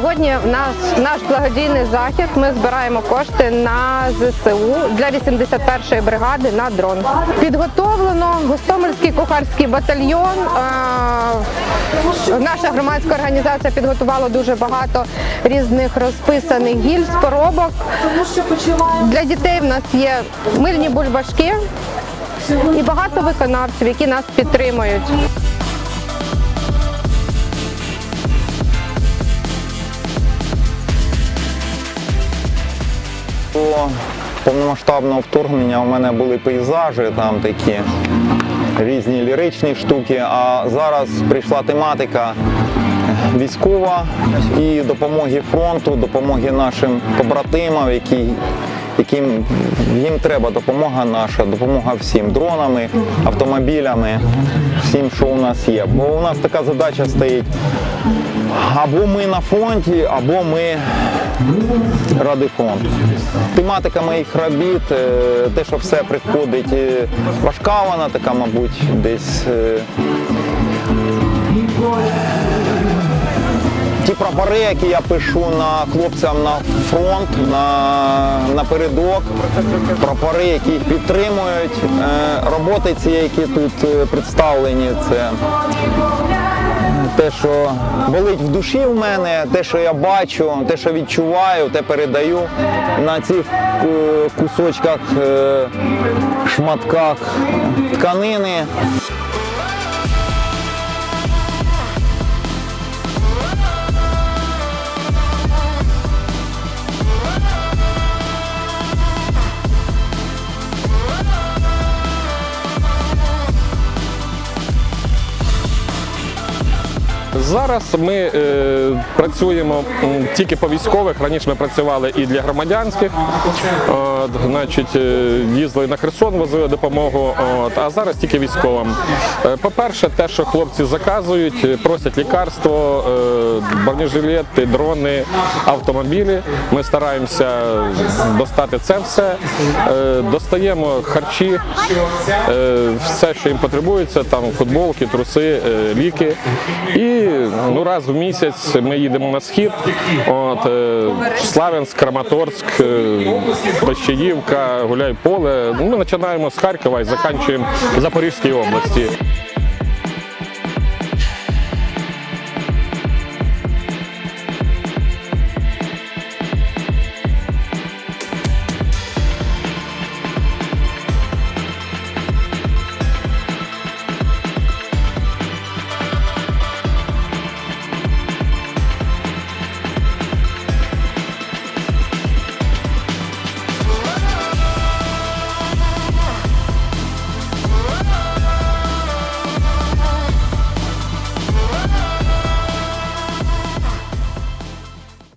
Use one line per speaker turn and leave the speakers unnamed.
Сьогодні в нас наш благодійний захід. Ми збираємо кошти на ЗСУ для 81-ї бригади на дрон. Підготовлено Гостомельський кухарський батальйон. Наша громадська організація підготувала дуже багато різних розписаних гільз, поробок. Для дітей в нас є мильні бульбашки і багато виконавців, які нас підтримують.
До повномасштабного вторгнення у мене були пейзажі, там такі різні ліричні штуки. А зараз прийшла тематика військова і допомоги фронту, допомоги нашим побратимам, які, яким їм треба допомога наша, допомога всім дронами, автомобілями, всім, що у нас є. Бо у нас така задача стоїть. Або ми на фронті, або ми ради фронту. Тематика моїх робіт, е, те, що все приходить, е, важка вона така, мабуть, десь. Ті прапори, які я пишу на хлопцям на фронт, на, на передок, прапори, які підтримують. Е, Роботи ці, які тут е, представлені, це те, що болить в душі в мене, те, що я бачу, те, що відчуваю, те передаю на цих е, кусочках, шматках тканини.
Зараз ми е, працюємо тільки по військових. Раніше ми працювали і для громадянських. От, значить, е, їздили на Херсон, возили допомогу. От, а зараз тільки військовим. Е, По-перше, те, що хлопці заказують, е, просять лікарство, е, бронежилети, дрони, автомобілі. Ми стараємося достати це все. Е, Достаємо харчі, е, все, що їм потребується, там футболки, труси, е, ліки. І ну, раз в місяць ми їдемо на схід. От, е, Славянськ, Краматорськ, е, Плещаївка, Гуляйполе. Ну, Ми починаємо з Харкова і закінчуємо в Запорізькій області.